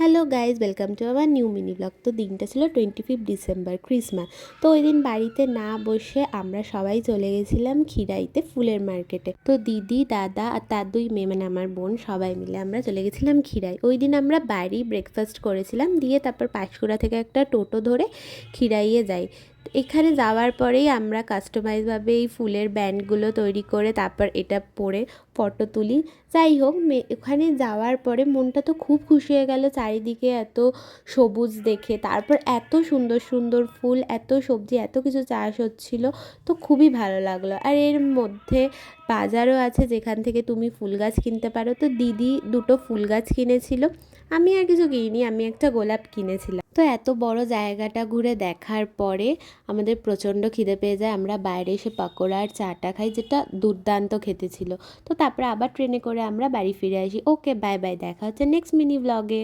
Hello guys welcome to our new mini blog তো দিনটা ছিল টোয়েন্টি ফিফ ডিসেম্বর ক্রিসমাস তো ওই দিন বাড়িতে না বসে আমরা সবাই চলে গেছিলাম খিরাইতে ফুলের মার্কেটে তো দিদি, দাদা আর তার দুই মেয়ে মানে আমার বোন, সবাই মিলে আমরা চলে গেছিলাম খিরাই। ওই দিন আমরা বাড়ি ব্রেকফাস্ট করেছিলাম, দিয়ে তারপর পাঁশকুড়া থেকে একটা টোটো ধরে খিরাইয়ে যাই। এখানে যাওয়ার পরেই আমরা কাস্টমাইজভাবে এই ফুলের ব্যান্ডগুলো তৈরি করে তারপর এটা পরে ফটো তুলি। যাই হোক ওখানে যাওয়ার পরে মনটা তো খুব খুশি হয়ে গেল, চারিদিকে এত সবুজ দেখে। তারপর এত সুন্দর সুন্দর ফুল, এত সবজি, এত কিছু চাষ হচ্ছিল, তো খুবই ভালো লাগল। আর এর মধ্যে বাজারও আছে যেখান থেকে তুমি ফুল গাছ কিনতে পারো। তো দিদি দুটো ফুল গাছ কিনেছিল। আমি আর কিছু কিনিনি, আমি একটা গোলাপ কিনেছিলাম। তো এত বড় জায়গাটা ঘুরে দেখার পরে আমাদের প্রচণ্ড খিদে পেয়ে যায়। আমরা বাইরে এসে পাকোড়া আর চাটা খাই, যেটা দুর্দান্ত খেতে ছিল। তো তারপরে আবার ট্রেনে করে আমরা বাড়ি ফিরে আসি। ওকে, বাই বাই, দেখা হচ্ছে নেক্সট মিনি ব্লগে